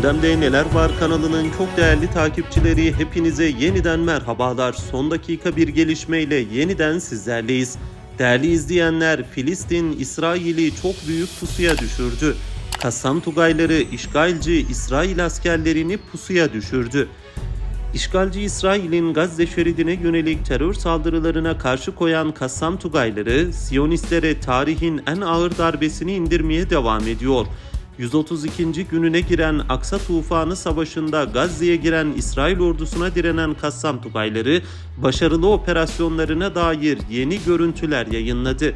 Gündemde Neler Var kanalının çok değerli takipçileri hepinize yeniden merhabalar. Son dakika bir gelişmeyle yeniden sizlerleyiz. Değerli izleyenler Filistin İsrail'i çok büyük pusuya düşürdü. Kassam Tugayları işgalci İsrail askerlerini pusuya düşürdü. İşgalci İsrail'in Gazze şeridine yönelik terör saldırılarına karşı koyan Kassam Tugayları, Siyonistlere tarihin en ağır darbesini indirmeye devam ediyor. 132. gününe giren Aksa Tufanı Savaşı'nda Gazze'ye giren İsrail ordusuna direnen Kassam Tugayları, başarılı operasyonlarına dair yeni görüntüler yayınladı.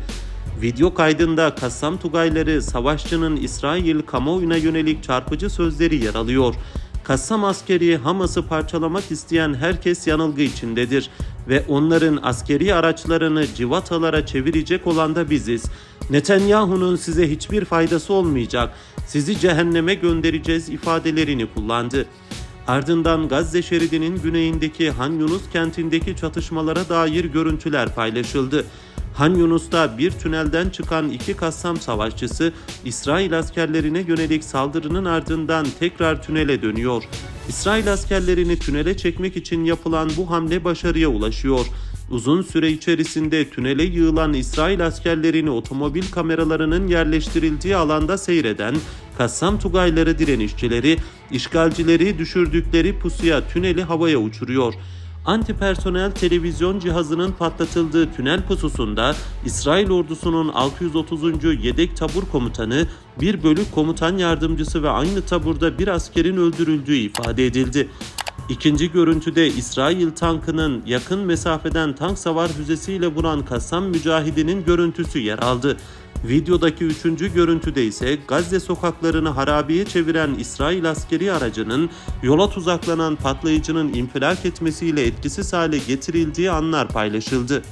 Video kaydında Kassam Tugayları savaşçının İsrail kamuoyuna yönelik çarpıcı sözleri yer alıyor. Kassam askeri Hamas'ı parçalamak isteyen herkes yanılgı içindedir ve onların askeri araçlarını civatalara çevirecek olan da biziz. Netanyahu'nun size hiçbir faydası olmayacak. Sizi cehenneme göndereceğiz ifadelerini kullandı. Ardından Gazze şeridinin güneyindeki Han Yunus kentindeki çatışmalara dair görüntüler paylaşıldı. Han Yunus'ta bir tünelden çıkan iki Kassam savaşçısı İsrail askerlerine yönelik saldırının ardından tekrar tünele dönüyor. İsrail askerlerini tünele çekmek için yapılan bu hamle başarıya ulaşıyor. Uzun süre içerisinde tünele yığılan İsrail askerlerini otomobil kameralarının yerleştirildiği alanda seyreden Kassam Tugayları direnişçileri, işgalcileri düşürdükleri pusuya tüneli havaya uçuruyor. Antipersonel televizyon cihazının patlatıldığı tünel pususunda İsrail ordusunun 630. Yedek Tabur Komutanı, bir bölük komutan yardımcısı ve aynı taburda bir askerin öldürüldüğü ifade edildi. İkinci görüntüde İsrail tankının yakın mesafeden tank savar füzesiyle vuran Kassam mücahidinin görüntüsü yer aldı. Videodaki üçüncü görüntüde ise Gazze sokaklarını harabeye çeviren İsrail askeri aracının yola tuzaklanan patlayıcının infilak etmesiyle etkisiz hale getirildiği anlar paylaşıldı.